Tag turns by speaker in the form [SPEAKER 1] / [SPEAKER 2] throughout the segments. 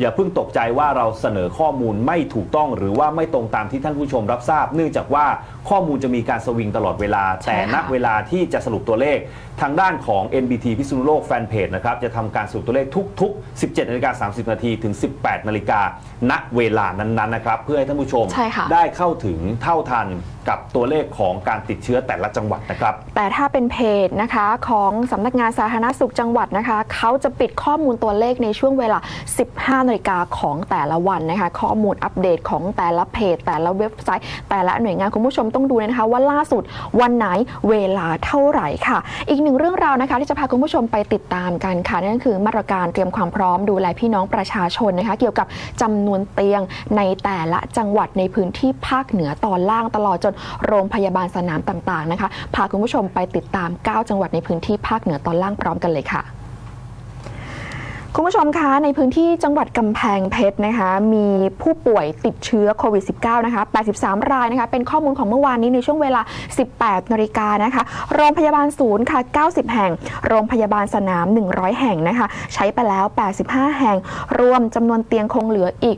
[SPEAKER 1] อย่าเพิ่งตกใจว่าเราเสนอข้อมูลไม่ถูกต้องหรือว่าไม่ตรงตามที่ท่านผู้ชมรับทราบ เนื่องจากว่า ข้อมูลจะมีการสวิงตลอดเวลา
[SPEAKER 2] ใช่
[SPEAKER 1] แต่ณ
[SPEAKER 2] ค่ะ
[SPEAKER 1] เวลาที่จะสรุปตัวเลขทางด้านของ NBT พิษณุโลกแฟนเพจนะครับจะทำการสรุปตัวเลขทุก ๆ 17นาฬิกา30 นาทีถึง 18 นาฬิกาณเวลานั้นๆนะครับเพื่อให้ท่านผู้ชม
[SPEAKER 2] ใช่ค่ะ
[SPEAKER 1] ได้เข้าถึงเท่าทันกับตัวเลขของการติดเชื้อแต่ละจังหวัดนะครับ
[SPEAKER 2] แต่ถ้าเป็นเพจนะคะของสำนักงานสาธารณสุขจังหวัดนะคะ เขาจะปิดข้อมูลตัวเลขในช่วงเวลา 15นาฬิกาของแต่ละวันนะคะ ข้อมูลอัปเดตของแต่ละเพจ แต่ละเว็บไซต์ แต่ละหน่วยงานคุณผู้ชมต้อง้องดูนะคะว่าล่าสุดวันไหนเวลาเท่าไหร่ค่ะ อีกหนึ่งเรื่องราวนะคะ ที่จะพาคุณผู้ชมไปติดตามกันค่ะนั่นก็คือมาตรการเตรียมความพร้อมดูแลพี่น้องประชาชนนะคะ เกี่ยวกับจำนวนเตียงในแต่ละจังหวัดในพื้นที่ภาคเหนือตอนล่างตลอดจนโรงพยาบาลสนามต่างๆนะคะพาคุณผู้ชมไปติดตาม 9 จังหวัดในพื้นที่ภาคเหนือตอนล่างพร้อมกันเลยค่ะ คุณผู้ชมคะในพื้นที่จังหวัดกำแพงเพชรนะคะมีผู้ป่วยติดเชื้อโควิด -19 นะคะ 83 รายนะคะเป็นข้อมูลของเมื่อวานนี้ในช่วงเวลา 18 นาฬิกานะคะโรงพยาบาลศูนย์ค่ะ 90 แห่ง โรงพยาบาลสนาม 100 แห่งนะคะ ใช้ไปแล้ว 85 แห่ง รวมจำนวนเตียงคงเหลืออีก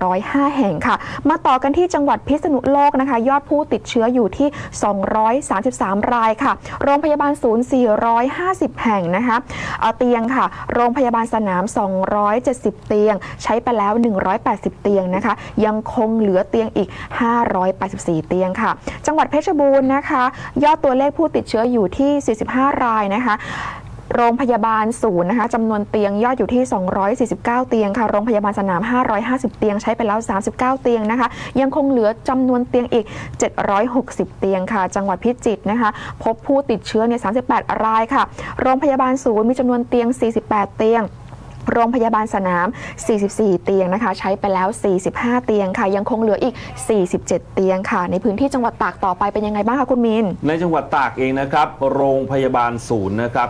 [SPEAKER 2] 105 แห่งค่ะ มาต่อกันที่จังหวัดพิษณุโลกนะคะ ยอดผู้ติดเชื้ออยู่ที่ 233 รายค่ะ โรงพยาบาลศูนย์ 450 แห่งนะคะเเตียงค่ะ โรงพยาบาลสนาม270 เตียง ใช้ไปแล้ว 180 เตียงนะคะ ยังคงเหลือเตียงอีก 584 เตียงค่ะ จังหวัดเพชรบูรณ์นะคะ ยอดตัวเลขผู้ติดเชื้ออยู่ที่ 45 รายนะคะโรงพยาบาลศูนย์นะคะจำนวนเตียงยอดอยู่ที่ 249 เตียงค่ะ โรงพยาบาลสนาม 550 เตียงใช้ไปแล้ว 39 เตียงนะคะ ยังคงเหลือจำนวนเตียงอีก 760 เตียงค่ะ จังหวัดพิจิตรนะคะ พบผู้ติดเชื้อเนี่ย 38 รายค่ะ โรงพยาบาลศูนย์มีจำนวนเตียง 48 เตียง โรงพยาบาลสนาม 44 เตียงนะคะ ใช้ไปแล้ว 45 เตียงค่ะ ยังคงเหลืออีก 47 เตียงค่ะ ในพื้นที่จังหวัดตากต่อไปเป็นยังไงบ้างคะคุณมิน
[SPEAKER 1] ในจังหวัดตากเองนะครับ โรงพยาบาลศูนย์นะครับ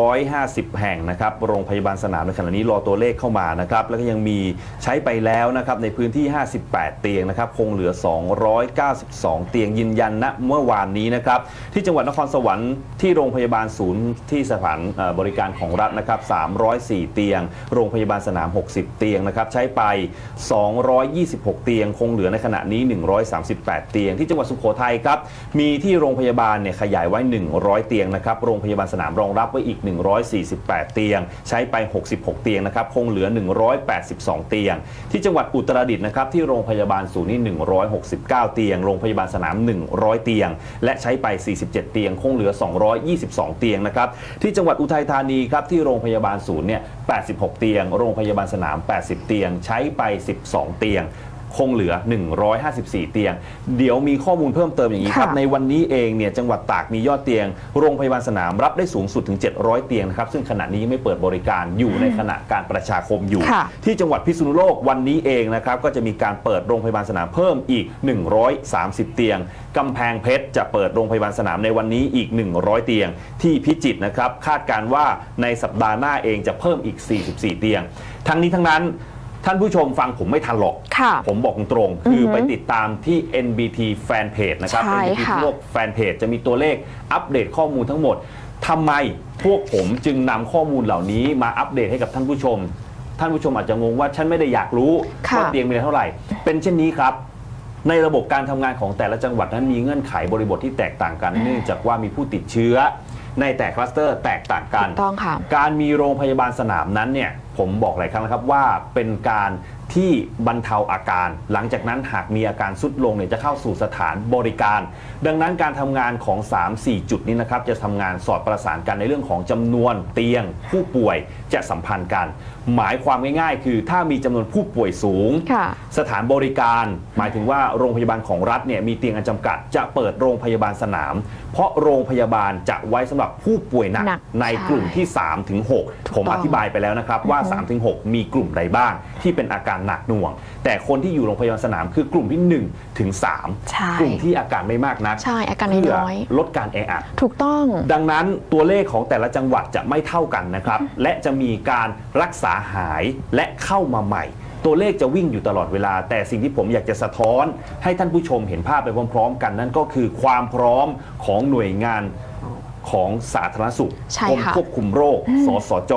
[SPEAKER 1] 350 แห่งนะครับ โรงพยาบาลสนามในขณะนี้รอตัวเลขเข้ามานะครับ แล้วก็ยังมีใช้ไปแล้วนะครับในพื้นที่ 58 เตียงนะครับ คงเหลือ 292 เตียงยืนยันณเมื่อวานนี้นะครับ ที่จังหวัดนครสวรรค์ที่โรงพยาบาลศูนย์ที่สถานบริการของรัฐนะครับ 304 เตียง โรงพยาบาลสนาม 60 เตียงนะครับใช้ไป 226 เตียง คงเหลือในขณะนี้ 138 เตียง ที่จังหวัดสุโขทัยครับมีที่โรงพยาบาลเนี่ยขยายไว้ 100 เตียงนะครับโรงพยาบาลสนามรองรับไว้อีก 148 เตียง ใช้ไป 66 เตียงนะครับคงเหลือ 182 เตียง ที่จังหวัดอุตรดิตถ์นะครับที่โรงพยาบาลศูนย์นี่169 เตียง โรงพยาบาลสนาม 100 เตียง และใช้ไป 47 เตียง คงเหลือ 222 เตียงนะครับที่จังหวัดอุทัยธานีครับที่โรงพยาบาลศูนย์เนี่ย86 เตียง โรงพยาบาลสนาม 80 เตียง ใช้ไป 12 เตียง คงเหลือ 154 เตียง เดี๋ยวมีข้อมูลเพิ่มเติมอย่างนี้ครับ
[SPEAKER 2] ค่ะ
[SPEAKER 1] ในวันนี้เองเนี่ยจังหวัดตากมียอดเตียง โรงพยาบาลสนามรับได้สูงสุดถึง 700 เตียงนะครับ ซึ่งขณะนี้ยังไม่เปิดบริการอยู่ในขณะการประชาคมอยู่
[SPEAKER 2] ค่ะ
[SPEAKER 1] ที่จังหวัดพิษณุโลกวันนี้เองนะครับก็จะมีการเปิดโรงพยาบาลสนามเพิ่มอีก 130 เตียง กำแพงเพชรจะเปิดโรงพยาบาลสนามในวันนี้อีก 100 เตียง ที่พิจิตรนะครับคาดการณ์ว่าในสัปดาห์หน้าเองจะเพิ่มอีก 44 เตียง ทั้งนี้ทั้งนั้น ท่านผู้ชมฟังผมไม่ทันหรอก
[SPEAKER 2] ค่ะ
[SPEAKER 1] ผมบอกตรงๆคือไปติดตามที่ NBT Fanpage นะครับ
[SPEAKER 2] ใช่
[SPEAKER 1] NBT
[SPEAKER 2] ค่ะ
[SPEAKER 1] โลก Fanpage จะมีตัวเลขอัปเดตข้อมูลทั้งหมดทำไมพวกผมจึงนำข้อมูลเหล่านี้มาอัปเดตให้กับท่านผู้ชม ท่านผู้ชมอาจจะงงว่าฉันไม่ได้อยากรู้
[SPEAKER 2] ค่ะ
[SPEAKER 1] ว่าเตียงมีเท่าไหร่ เป็นเช่นนี้ครับ ในระบบการทำงานของแต่ละจังหวัดนั้นมีเงื่อนไขบริบทที่แตกต่างกัน เนื่องจากว่ามีผู้ติดเชื้อ ในแต่คลัสเตอร์แตกต่างกัน
[SPEAKER 2] ถูกต้องค่ะ
[SPEAKER 1] การมีโรงพยาบาลสนามนั้นเนี่ย ผมบอกหลายครั้งแล้วครับว่าเป็นการ ที่บรรเทาอาการ หลังจากนั้นหากมีอาการสุดลงเนี่ยจะเข้าสู่สถานบริการ ดังนั้นการทำงานของ 3-4 จุดนี้นะครับจะทำงานสอดประสานกันในเรื่องของจำนวนเตียง ผู้ป่วยจะสัมพันธ์กัน หมายความง่ายๆ คือถ้ามีจำนวนผู้ป่วยสูง
[SPEAKER 2] ค่ะ
[SPEAKER 1] สถานบริการ หมายถึงว่าโรงพยาบาลของรัฐเนี่ยมีเตียงอันจำกัด จะเปิดโรงพยาบาลสนาม เพราะโรงพยาบาลจะไว้สำหรับผู้ป่วยหนัก
[SPEAKER 2] หนัก
[SPEAKER 1] ใน
[SPEAKER 2] ใช่
[SPEAKER 1] กลุ่มที่3ถึง6ผม
[SPEAKER 2] ต้อง
[SPEAKER 1] อธิบายไปแล้วนะครับว่า
[SPEAKER 2] อือฮึ
[SPEAKER 1] 3ถึง6มีกลุ่มใดบ้างที่เป็นอาการหนักหน่วง แต่คนที่อยู่โรงพยาบาลสนามคือกลุ่มที่1ถึง3
[SPEAKER 2] ใช่
[SPEAKER 1] กลุ่มที่อาการไม่มากนัก
[SPEAKER 2] ใช่อาการ
[SPEAKER 1] เพื่อ
[SPEAKER 2] น้อย
[SPEAKER 1] ลดการแออัด
[SPEAKER 2] ถูกต้อง
[SPEAKER 1] ดังนั้นตัวเลขของแต่ละจังหวัดจะไม่เท่ากันนะครับ และจะมีการรักษาหายและเข้ามาใหม่ตัวเลขจะวิ่งอยู่ตลอดเวลา แต่สิ่งที่ผมอยากจะสะท้อน ให้ท่านผู้ชมเห็นภาพไปพร้อม ๆ กันนั่นก็คือความพร้อมของหน่วยงาน ของสาธารณสุข
[SPEAKER 2] ใช่
[SPEAKER 1] กรม
[SPEAKER 2] ค่ะ
[SPEAKER 1] ควบคุมโรค สสจ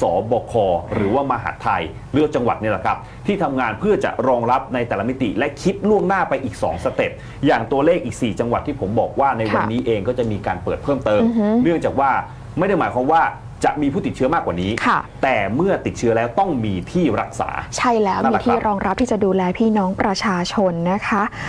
[SPEAKER 1] สบค หรือว่ามหาดไทยเลือกจังหวัดเนี่ยแหละครับ ที่ทำงานเพื่อจะรองรับในแต่ละมิติ และคิดล่วงหน้าไปอีก 2 สเต็ป อย่างตัวเลขอีก 4 จังหวัดที่ผมบอกว่าในวัน
[SPEAKER 2] ค่ะ
[SPEAKER 1] นี้เองก็จะมีการเปิดเพิ่มเติม
[SPEAKER 2] อือฮึ
[SPEAKER 1] เนื่องจากว่าไม่ได้หมายความว่าจะมีผู้ติดเชื้อมากกว่านี้
[SPEAKER 2] ค่ะ
[SPEAKER 1] แต่เมื่อติดเชื้อแล้วต้องมีที่รักษา
[SPEAKER 2] ใช่แล้ว
[SPEAKER 1] นั่น
[SPEAKER 2] มี
[SPEAKER 1] แหละ
[SPEAKER 2] ที่
[SPEAKER 1] ครับ
[SPEAKER 2] รองรับที่จะดูแลพี่น้องประชาชนนะคะ